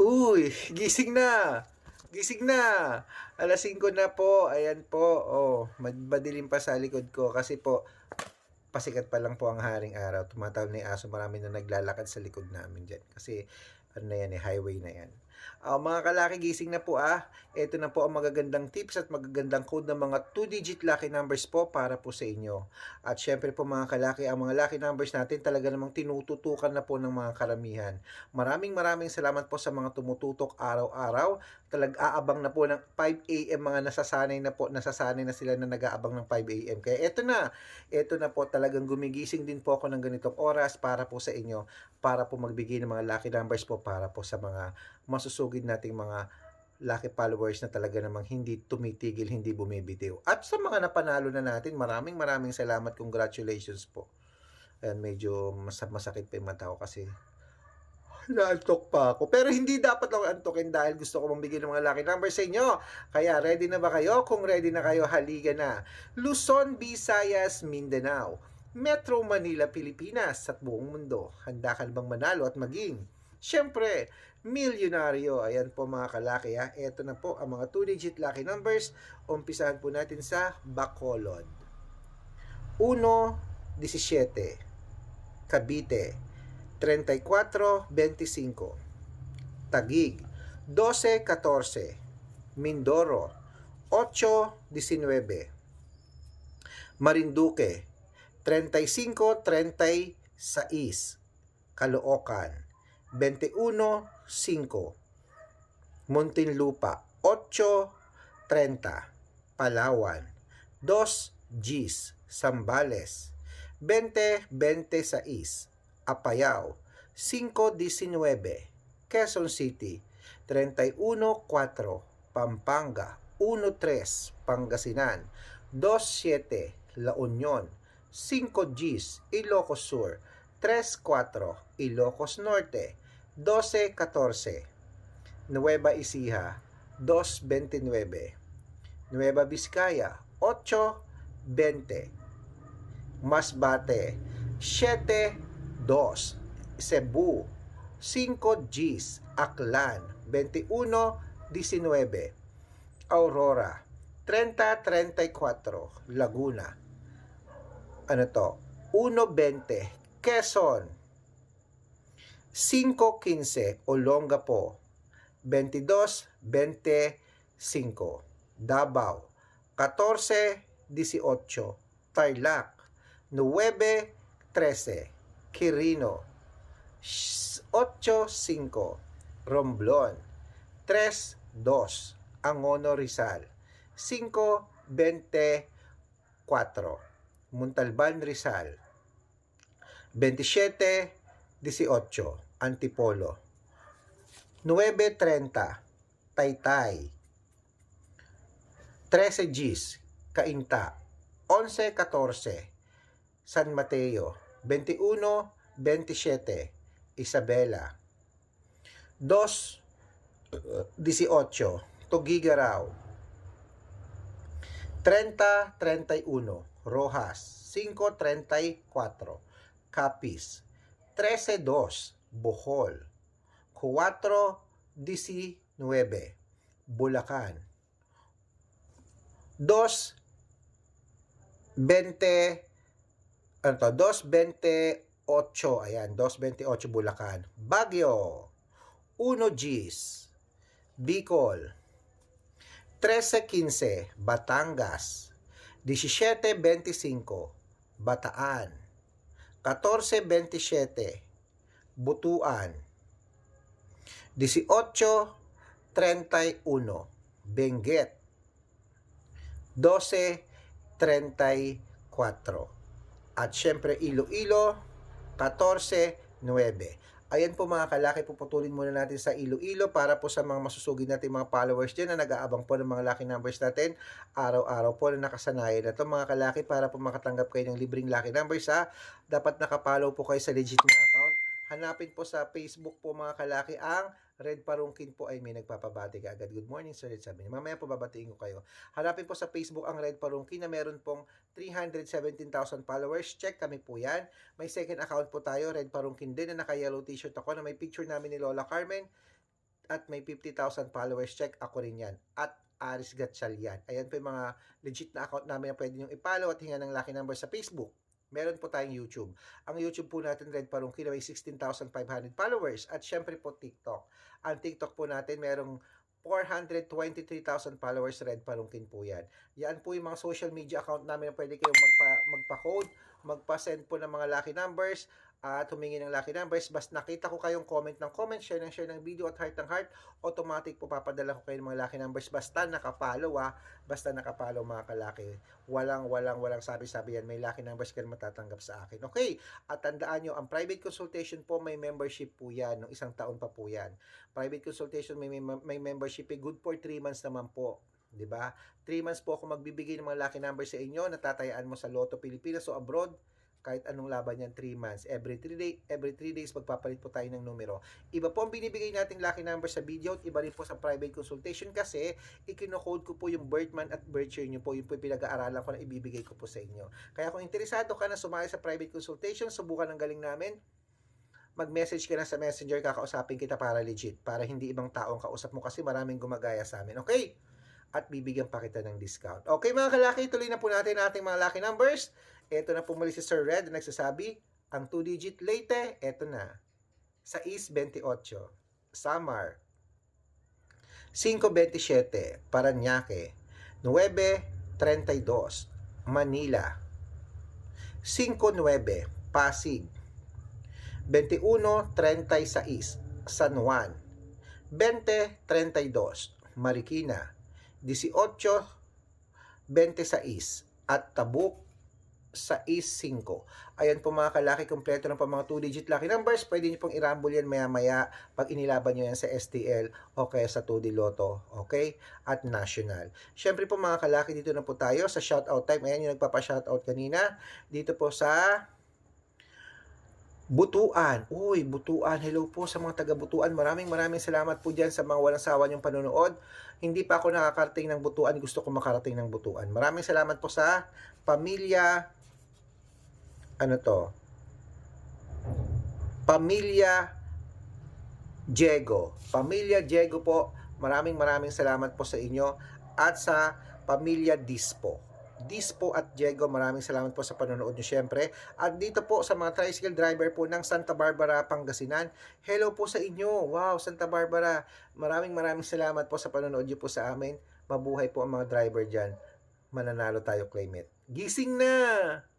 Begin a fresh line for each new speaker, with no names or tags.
Uy, gising na. Gising na. Alas 5 na po. Ayan po. Oh, mad- madilim pa sa likod ko kasi po pasikat pa lang po ang haring araw. Tumatawag na yung aso. Marami na naglalakad sa likod namin dyan. Kasi ano na yan eh, highway na yan. Ah, mga kalaki, gising na po ah. Ito na po ang magagandang tips at magagandang code ng mga 2-digit lucky numbers po para po sa inyo. At syempre po mga kalaki, ang mga lucky numbers natin talaga namang tinututukan na po ng mga karamihan. Maraming maraming salamat po sa mga tumututok araw-araw. Talag-aabang na po ng 5 a.m. mga nasasanay na po, nasasanay na sila na nag-aabang ng 5 a.m. Kaya eto na, eto na po talagang gumigising din po ako ng ganitong oras para po sa inyo, para po magbigay ng mga lucky numbers po para po sa mga masusugid nating mga lucky followers na talaga namang hindi tumitigil, hindi bumibitiw. At sa mga napanalo na natin, maraming maraming salamat, congratulations po. Ayan, medyo mas masakit pa yung mata ko kasi naantok pa ako. Pero hindi dapat ako antokin dahil gusto ko mambigay ng mga lucky numbers sa inyo. Kaya ready na ba kayo? Kung ready na kayo, haliga na. Luzon, Visayas, Mindanao, Metro Manila, Pilipinas at buong mundo. Handa ka na bang manalo at maging Siyempre, milyonaryo. Ayan po mga kalaki ha. Ito na po ang mga 2-digit lucky numbers. Umpisahan po natin sa Bacolod. 1, 17. Cavite. 34, 25. Tagig. 12, 14. Mindoro. 8, 19. Marinduque. 35, 36. Caloocan. 21.5 Muntinlupa 8.30 Palawan 2 Gis. Sambales 20.26 Apayao 5.19 Quezon City 31.4 Pampanga 1.3 Pangasinan 2.7 La Union 5 Gis. Ilocos Sur 3.4 Ilocos Norte 12.14 Nueva Ecija 2.29 Nueva Vizcaya 8.20 Masbate 7.2 Cebu 5 Gs Aklan 21.19 Aurora 30.34 Laguna. Ano to? 1.20 Quezon 5.15 Olongapo 22.25 Davao 14.18 Tarlac 9.13 Quirino 8.5 Romblon 3.2 Angono Rizal 5.24 Montalban Rizal 27, 18, Antipolo. 9.30, Taytay. 13 Gs, Cainta. 11.14, San Mateo. 21, 27, Isabela. 2, 18, Tugigaraw. 30, 31, Rojas. 5, 34, Capiz, 13.2, Bohol, 4.19, Bulacan, 2.20, ano to, 2.28, ayan, 2.28 Bulacan, Baguio, 1 Gs, Bicol, 13.15, Batangas, 17.25, Bataan, 14.27 Butuan. 18.31 Benguet. 12.34 At syempre Iloilo 14.9 Ayan po mga kalaki, puputulin muna natin sa Iloilo para po sa mga masusugid natin mga followers dyan na nag-aabang po ng mga lucky numbers natin araw-araw po na nakasanayan na ito mga kalaki para po makatanggap kayo ng libreng lucky numbers ha. Dapat nakapollow po kayo sa legit na account. Hanapin po sa Facebook po mga kalaki ang Red Parungkin po ay may nagpapabati ka agad. Good morning sir, sabi niya. Mamaya po babatiin ko kayo. Hanapin po sa Facebook ang Red Parungkin na meron pong 317,000 followers. Check kami po yan. May second account po tayo, Red Parungkin din na naka-yellow t-shirt ako na may picture namin ni Lola Carmen at may 50,000 followers. Check ako rin yan. At Aris Gatchalian. Ayan po yung mga legit na account namin na pwede nyo i-follow at hinga ng lucky number sa Facebook. Meron po tayong YouTube. Ang YouTube po natin, Red Parungki, na may 16,500 followers. At syempre po TikTok. Ang TikTok po natin, merong 423,000 followers, Red Parungkin po yan. Yan po yung mga social media account namin na pwede kayong magpa, magpa-code, magpa-send po ng mga lucky numbers, at humingi ng lucky numbers. Basta nakita ko kayong comment ng comment, share ng share ng video at heart ng heart, automatic po papadala ko kayo ng mga lucky numbers. Basta nakapalo ah, basta nakapalo mga kalaki. Walang, walang, walang sabi-sabi yan. May lucky numbers kayo matatanggap sa akin. Okay, at tandaan nyo, ang private consultation po, may membership po yan. Nung isang taon pa po yan. Private consultation, may, may, may membership. eh, Good for 3 months naman po. 'di ba? 3 months po ako magbibigay ng mga lucky numbers sa inyo, natatayaan mo sa Lotto Pilipinas o abroad, kahit anong laban yan, 3 months. Every 3 day, every 3 days magpapalit po tayo ng numero. Iba po ang binibigay nating lucky number sa video at iba rin po sa private consultation kasi ikinocode ko po yung birth month at birth year nyo po. Yun po yung pinag-aaralan ko na ibibigay ko po sa inyo. Kaya kung interesado ka na sumali sa private consultation, subukan ng galing namin, mag-message ka na sa messenger, kakausapin kita para legit. Para hindi ibang taong kausap mo kasi maraming gumagaya sa amin. Okay? At bibigyan pa kita ng discount. Okay mga kalaki, tuloy na po natin ating mga lucky numbers. Ito na po muli si Sir Red na nagsasabi, ang 2-digit Leyte, ito na. Sa East 28, Samar, 527, Paranaque, 932, Manila, 59, Pasig, 2136, San Juan, 2032, Marikina, 1826, at Tabuk, 65. Ayan po mga kalaki, kompleto ng mga 2-digit lucky numbers. Pwede nyo pong irambol yan maya-maya pag inilaban nyo yan sa STL o kaya sa 2D Lotto, okay? At National. Siyempre po mga kalaki, dito na po tayo sa shoutout time. Ayan yung nagpapa-shoutout kanina. Dito po sa Butuan. Uy, Butuan. Hello po sa mga taga Butuan. Maraming maraming salamat po dyan sa mga walang sawa niyong panonood. Hindi pa ako nakakarating ng Butuan. Gusto ko makarating ng Butuan. Maraming salamat po sa pamilya ano to? Pamilya Diego. Pamilya Diego po, maraming maraming salamat po sa inyo at sa Pamilya Dispo. Dispo at Diego, maraming salamat po sa panonood nyo syempre. At dito po sa mga tricycle driver po ng Santa Barbara, Pangasinan, hello po sa inyo. Wow, Santa Barbara, maraming maraming salamat po sa panonood nyo po sa amin. Mabuhay po ang mga driver dyan. Mananalo tayo, claim. Gising na!